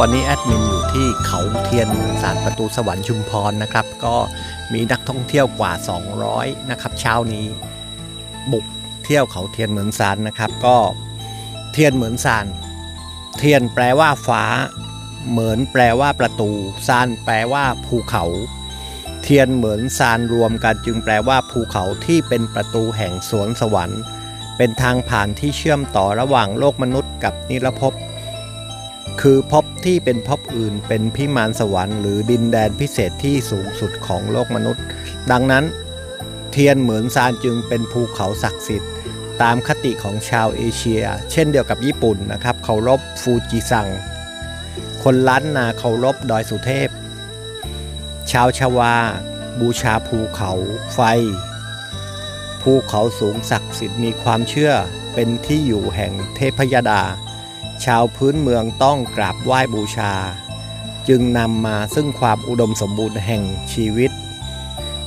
วันนี้แอดมินอยู่ที่เขาเทียนเมืองสารประตูสวรรค์ชุมพรนะครับ ก็มีนักท่องเที่ยวกว่า 200 นะครับ เช้านี้บุกเที่ยวเขาเทียนเหมือนสารนะครับ ก็เทียนเหมือนสารเทียนแปลว่าฟ้า เหมือนแปลว่าประตูซานแปลว่าภูเขา เทียนเหมือนซานรวมกันจึงแปลว่าภูเขาที่เป็นประตูแห่งสวนสวรรค์ เป็นทางผ่านที่เชื่อมต่อระหว่างโลกมนุษย์กับนิรภพ คือภพที่เป็นภพอื่นเป็นพิมานสวรรค์หรือดินแดนพิเศษที่สูงสุดของโลกมนุษย์ ดังนั้นเทียนเหมือนซานจึงเป็นภูเขาศักดิ์สิทธิ์ ตามคติของชาวเอเชีย เช่นเดียวกับญี่ปุ่นนะครับเคารพฟูจิซัง คนล้านนาเคารพดอยสุเทพ ชาวชวา บูชาภูเขาไฟ ภูเขาสูงศักดิ์สิทธิ์มีความเชื่อเป็นที่อยู่แห่งเทพยดา ชาวพื้นเมืองต้องกราบไหว้บูชา จึงนำมาซึ่งความอุดมสมบูรณ์แห่งชีวิต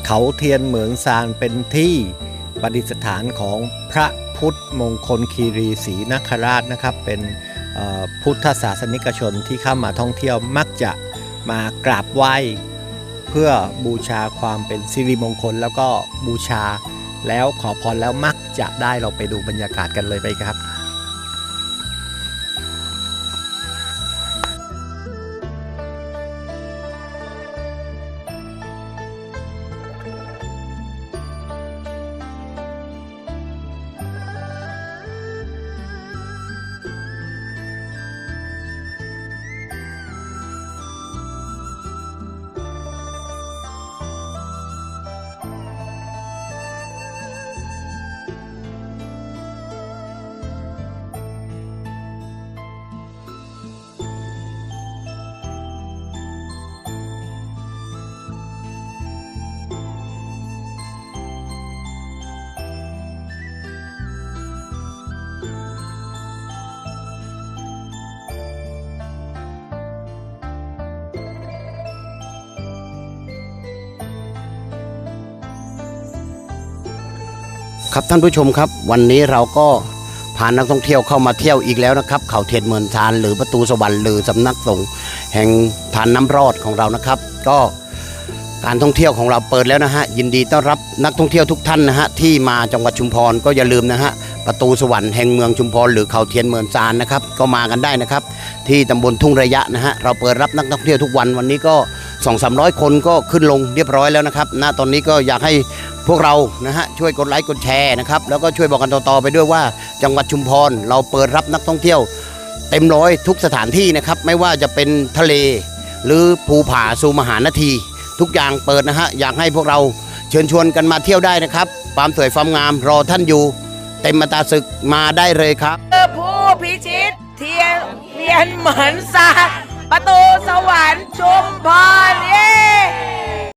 เขาเทียนเหมืองซานเป็นที่ประดิษฐานของพระพุทธมงคลคีรีศรีนคราชนะครับ เป็นพุทธศาสนิกชนที่เข้ามาท่องเที่ยวมักจะมากราบไหว้ เพื่อบูชาความเป็นสิริมงคลแล้วก็บูชาแล้วขอพรแล้วมักจะได้เราไปดูบรรยากาศกันเลยไปครับ ครับท่านผู้ชมครับวันนี้เราก็พานักท่องเที่ยวเข้ามาเที่ยวอีกแล้วนะครับ เขาเทียนเมืองทานหรือประตูสวรรค์หรือสำนักสงฆ์แห่งทานน้ำรอดของเรานะครับ ก็การท่องเที่ยวของเราเปิดแล้วนะฮะยินดีต้อนรับนักท่องเที่ยวทุกท่านนะฮะที่มาจังหวัดชุมพรก็อย่าลืมนะฮะประตูสวรรค์แห่งเมืองชุมพรหรือเขาเทียนเมืองซานนะครับก็มากันได้นะครับ ที่ตำบลทุ่งระยะนะฮะเราเปิดรับนักท่องเที่ยวทุกวันวันนี้ก็ 2 3 0 0 คนก็ขึ้นลงเรียบร้อยแล้วนะครับณตอนนี้ก็อยากให้ พวกเรานะฮะช่วยกดไลค์กดแชร์นะครับแล้วก็ช่วยบอกกันต่อๆไปด้วยว่า จังหวัดชุมพรเราเปิดรับนักท่องเที่ยว เต็มร้อยทุกสถานที่นะครับไม่ว่าจะเป็นทะเล หรือภูผาสูมหานาที ทุกอย่างเปิดนะฮะอยากให้พวกเราเชิญชวนกันมาเที่ยวได้นะครับความสวยความงามรอท่านอยู่ เต็มมาตาศึกมาได้เลยครับผู้พิชิตเทียนเทียนเหมือนสาประตูสวรรค์ชุมพรเย้